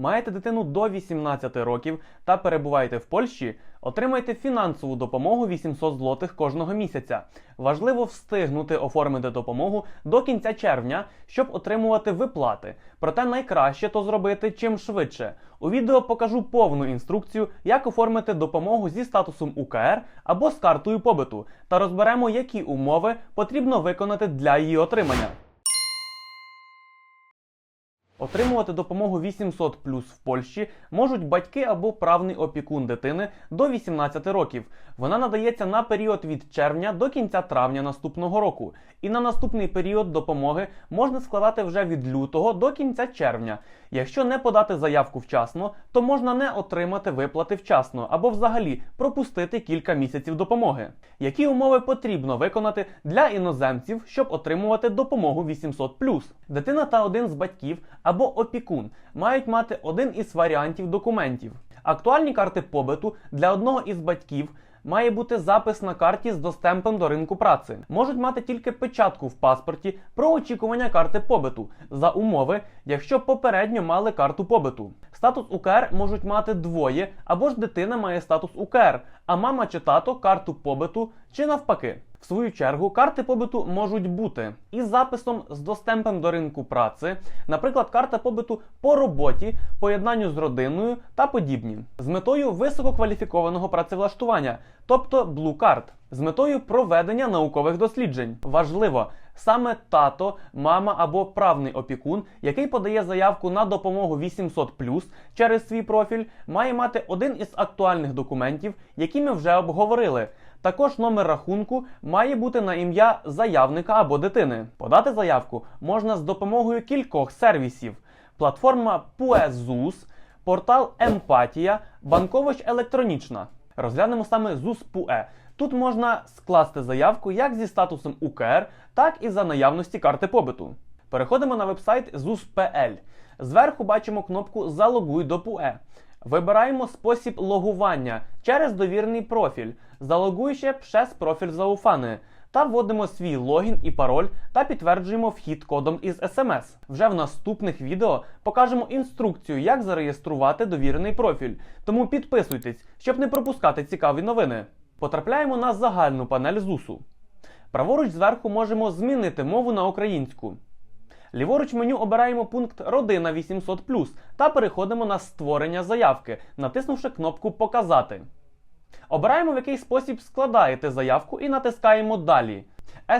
Маєте дитину до 18 років та перебуваєте в Польщі, отримайте фінансову допомогу 800 злотих кожного місяця. Важливо встигнути оформити допомогу до кінця червня, щоб отримувати виплати. Проте найкраще то зробити чим швидше. У відео покажу повну інструкцію, як оформити допомогу зі статусом УКР або з картою побиту, та розберемо, які умови потрібно виконати для її отримання. Отримувати допомогу 800 плюс в Польщі можуть батьки або правний опікун дитини до 18 років. Вона надається на період від червня до кінця травня наступного року. І на наступний період допомоги можна складати вже від лютого до кінця червня. Якщо не подати заявку вчасно, то можна не отримати виплати вчасно або взагалі пропустити кілька місяців допомоги. Які умови потрібно виконати для іноземців, щоб отримувати допомогу 800+. Дитина та один з батьків або опікун мають мати один із варіантів документів. Актуальні карти побиту для одного із батьків має бути запис на карті з достемпом до ринку праці. Можуть мати тільки печатку в паспорті про очікування карти побиту за умови, якщо попередньо мали карту побиту. Статус УКР можуть мати двоє, або ж дитина має статус УКР, а мама чи тато карту побиту чи навпаки. В свою чергу, карти побиту можуть бути із записом з достемпом до ринку праці, наприклад, карта побиту по роботі, поєднанню з родиною та подібні, з метою висококваліфікованого працевлаштування, тобто Blue Card, з метою проведення наукових досліджень. Важливо, саме тато, мама або правний опікун, який подає заявку на допомогу 800+, через свій профіль, має мати один із актуальних документів, які ми вже обговорили. Також номер рахунку має бути на ім'я заявника або дитини. Подати заявку можна з допомогою кількох сервісів: платформа PUEZUS, портал Емпатія, банкович електронічна. Розглянемо саме ЗУС PUE. Тут можна скласти заявку як зі статусом УКР, так і за наявності карти побиту. Переходимо на вебсайт ZUS.pl. Зверху бачимо кнопку Залогуй до PUE. Вибираємо спосіб логування через довірний профіль. Ще przez профіль заufany. Та вводимо свій логін і пароль та підтверджуємо вхід кодом із SMS. Вже в наступних відео покажемо інструкцію, як зареєструвати довірений профіль. Тому підписуйтесь, щоб не пропускати цікаві новини. Потрапляємо на загальну панель ЗУСу. Праворуч зверху можемо змінити мову на українську. Ліворуч меню обираємо пункт Родина 800 та переходимо на створення заявки, натиснувши кнопку Показати. Обираємо, в який спосіб складаєте заявку і натискаємо Далі.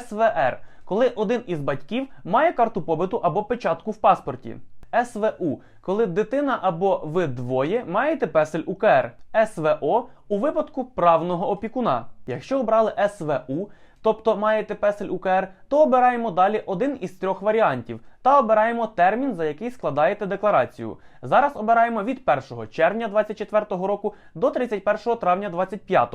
СВР, коли один із батьків має карту побиту або печатку в паспорті. СВУ, коли дитина або ви двоє маєте песель УКР. СВО у випадку правного опікуна. Якщо обрали СВУ, тобто маєте песель УКР, то обираємо далі один із трьох варіантів та обираємо термін, за який складаєте декларацію. Зараз обираємо від 1 червня 2024 року до 31 травня 2025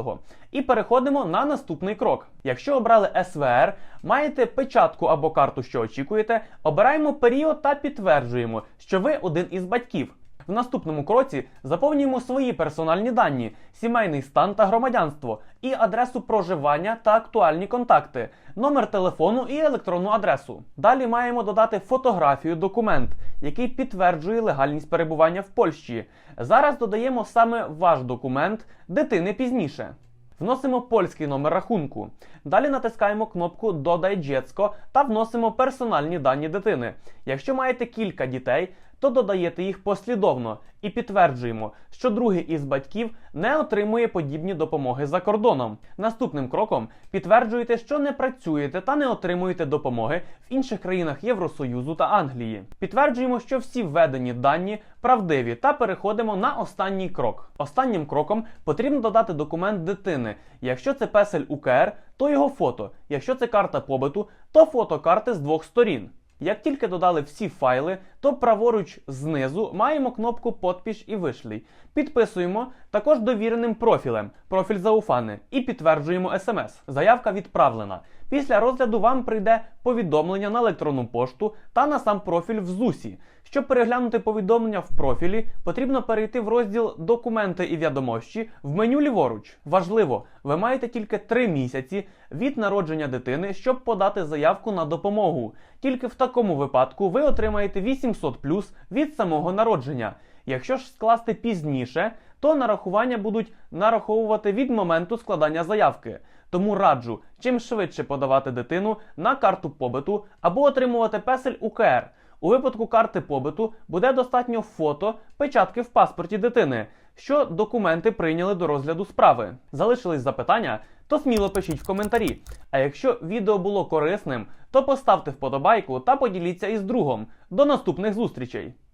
і переходимо на наступний крок. Якщо обрали СВР, маєте печатку або карту, що очікуєте, обираємо період та підтверджуємо, що ви один із батьків. В наступному кроці заповнюємо свої персональні дані, сімейний стан та громадянство, і адресу проживання та актуальні контакти, номер телефону і електронну адресу. Далі маємо додати фотографію документ, який підтверджує легальність перебування в Польщі. Зараз додаємо саме ваш документ дитини пізніше. Вносимо польський номер рахунку. Далі натискаємо кнопку Додай дзєцько та вносимо персональні дані дитини. Якщо маєте кілька дітей, то додаєте їх послідовно і підтверджуємо, що другий із батьків не отримує подібні допомоги за кордоном. Наступним кроком підтверджуєте, що не працюєте та не отримуєте допомоги в інших країнах Євросоюзу та Англії. Підтверджуємо, що всі введені дані правдиві, та переходимо на останній крок. Останнім кроком потрібно додати документ дитини. Якщо це песель УКР, то його фото. Якщо це карта побиту, то фото карти з двох сторін. Як тільки додали всі файли, то праворуч знизу маємо кнопку Подпіш і вишлій. Підписуємо також довіреним профілем, профіль зауфани, і підтверджуємо смс. Заявка відправлена. Після розгляду вам прийде повідомлення на електронну пошту та на сам профіль в ЗУСі. Щоб переглянути повідомлення в профілі, потрібно перейти в розділ Документи і відомощі в меню ліворуч. Важливо, ви маєте тільки 3 місяці від народження дитини, щоб подати заявку на допомогу. Тільки в такому випадку ви отримаєте 800 від самого народження. Якщо ж скласти пізніше, то нарахування будуть нараховувати від моменту складання заявки. Тому раджу чим швидше подавати дитину на карту побиту або отримувати песель УКР. У випадку карти побиту буде достатньо фото, печатки в паспорті дитини, що документи прийняли до розгляду справи. Залишились запитання, то сміло пишіть в коментарі. А якщо відео було корисним, то поставте вподобайку та поділіться із другом. До наступних зустрічей!